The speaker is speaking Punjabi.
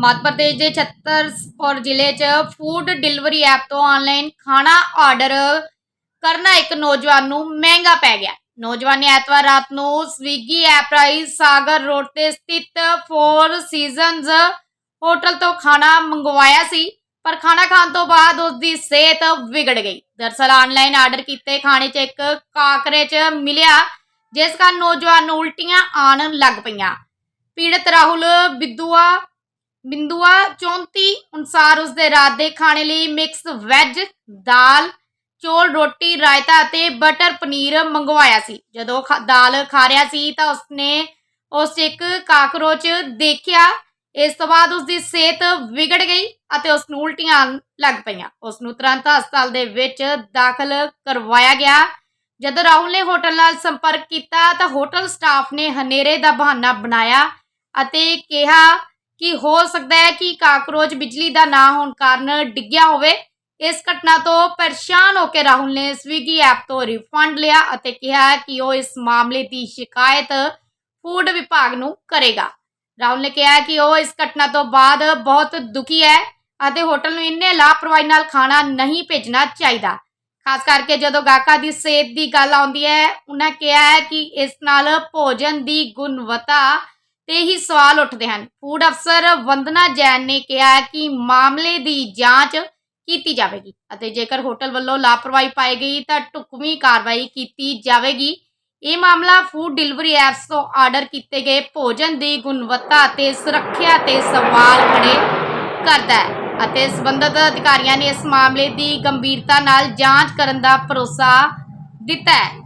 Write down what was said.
ਮੱਧ ਪ੍ਰਦੇਸ਼ ਦੇ ਛਤਰਪੁਰ ਜ਼ਿਲ੍ਹੇ 'ਚ ਫੂਡ ਡਿਲੀਵਰੀ ਐਪ ਤੋਂ ਆਨਲਾਈਨ ਖਾਣਾ ਆਰਡਰ ਕਰਨਾ ਇੱਕ ਨੌਜਵਾਨ ਨੂੰ ਮਹਿੰਗਾ ਪੈ ਗਿਆ। ਨੌਜਵਾਨ ਨੇ ਐਤਵਾਰ ਰਾਤ ਨੂੰ ਸਵੀਗੀ ਐਪ ਰਾਹੀਂ ਸਾਗਰ ਰੋਡ ਤੇ ਸਥਿਤ ਫੋਰ ਸੀਜ਼ਨਜ਼ ਹੋਟਲ ਤੋਂ ਖਾਣਾ ਮੰਗਵਾਇਆ ਸੀ, ਪਰ ਖਾਣਾ ਖਾਣ ਤੋਂ ਬਾਅਦ ਉਸ ਦੀ ਸਿਹਤ ਵਿਗੜ ਗਈ। ਦਰਸਲ ਆਨਲਾਈਨ ਆਰਡਰ ਕੀਤੇ ਖਾਣੇ 'ਚ ਇੱਕ ਕਾਕਰੇਚ ਮਿਲਿਆ, ਜਿਸ ਕਾਰਨ ਨੌਜਵਾਨ ਨੂੰ ਉਲਟੀਆਂ ਆਉਣ ਲੱਗ ਪਈਆਂ। ਪੀੜਤ ਰਾਹੁਲ, ਬਿੱਦੂਆ ਬਿੰਦੂਆ 34 ਅਨੁਸਾਰ ਉਸ ਦੇ ਰਾਤ ਦੇ ਖਾਣੇ ਲਈ ਮਿਕਸ ਵੈਜ ਦਾਲ, ਚੋਲ, ਰੋਟੀ, ਰਾਇਤਾ ਅਤੇ ਬਟਰ ਪਨੀਰ ਮੰਗਵਾਇਆ ਸੀ। ਜਦੋਂ ਦਾਲ ਖਾ ਰਿਹਾ ਸੀ ਤਾਂ ਉਸਨੇ ਉਸ ਇੱਕ ਕਾਕਰੋਚ ਦੇਖਿਆ। ਇਸ ਤੋਂ ਬਾਅਦ ਉਸ ਦੀ ਸਿਹਤ ਵਿਗੜ ਗਈ ਅਤੇ ਉਸ ਨੂੰ ਉਲਟੀਆਂ ਲੱਗ ਪਈਆਂ। ਉਸ ਨੂੰ ਤੁਰੰਤ ਹਸਪਤਾਲ ਦੇ ਵਿੱਚ ਦਾਖਲ ਕਰਵਾਇਆ ਗਿਆ। ਜਦੋਂ ਰਾਹੁਲ ਨੇ ਹੋਟਲ ਨਾਲ ਸੰਪਰਕ ਕੀਤਾ ਤਾਂ ਹੋਟਲ ਸਟਾਫ ਨੇ ਹਨੇਰੇ ਦਾ ਬਹਾਨਾ ਬਣਾਇਆ ਅਤੇ ਕਿਹਾ ਕਿ ਹੋ ਸਕਦਾ ਹੈ ਕਿ ਕਾਕਰੋਚ ਬਿਜਲੀ ਦਾ ਨਾ ਹੋਣ ਕਾਰਨ ਡਿੱਗਿਆ ਹੋਵੇ। ਇਸ ਘਟਨਾ ਤੋਂ ਪਰੇਸ਼ਾਨ ਹੋ ਕੇ ਰਾਹੁਲ ਨੇ ਸਵੀਗੀ ਐਪ ਤੋਂ ਰਿਫੰਡ ਲਿਆ ਅਤੇ ਕਿਹਾ ਕਿ ਉਹ ਇਸ ਮਾਮਲੇ ਦੀ ਸ਼ਿਕਾਇਤ ਫੂਡ ਵਿਭਾਗ ਨੂੰ ਕਰੇਗਾ। ਰਾਹੁਲ ਨੇ ਕਿਹਾ ਕਿ ਉਹ ਇਸ ਘਟਨਾ ਤੋਂ ਬਾਅਦ ਬਹੁਤ ਦੁਖੀ ਹੈ ਅਤੇ ਹੋਟਲ ਨੂੰ ਇੰਨੇ ਲਾਪਰਵਾਹੀ ਨਾਲ ਖਾਣਾ ਨਹੀਂ ਭੇਜਣਾ ਚਾਹੀਦਾ। ਖਾਸ ਕਰਕੇ ਜਦੋਂ ਗਾਹਕਾਂ ਦੀ ਸਿਹਤ ਦੀ ਗੱਲ ਆਉਂਦੀ ਹੈ, ਉਹਨਾਂ ਕਿਹਾ ਹੈ ਕਿ ਇਸ ਨਾਲ ਭੋਜਨ ਦੀ ਗੁਣਵੱਤਾ ਤੇ ਹੀ ਸਵਾਲ ਉੱਠਦੇ ਹਨ। ਫੂਡ ਅਫਸਰ ਵੰਦਨਾ ਜੈਨ ਨੇ ਕਿਹਾ ਕਿ ਮਾਮਲੇ ਦੀ ਜਾਂਚ ਕੀਤੀ ਜਾਵੇਗੀ ਅਤੇ ਜੇਕਰ ਹੋਟਲ ਵੱਲੋਂ ਲਾਪਰਵਾਹੀ ਪਾਈ ਗਈ ਤਾਂ ਢੁਕਵੀਂ ਕਾਰਵਾਈ ਕੀਤੀ ਜਾਵੇਗੀ। ਇਹ ਮਾਮਲਾ ਫੂਡ ਡਿਲੀਵਰੀ ਐਪਸ ਤੋਂ ਆਰਡਰ ਕੀਤੇ ਗਏ ਭੋਜਨ ਦੀ ਗੁਣਵੱਤਾ ਅਤੇ ਸੁਰੱਖਿਆ ਤੇ ਸਵਾਲ ਖੜੇ ਕਰਦਾ ਹੈ ਅਤੇ ਸਬੰਧਤ ਅਧਿਕਾਰੀਆਂ ਨੇ ਇਸ ਮਾਮਲੇ ਦੀ ਗੰਭੀਰਤਾ ਨਾਲ ਜਾਂਚ ਕਰਨ ਦਾ ਭਰੋਸਾ ਦਿੱਤਾ ਹੈ।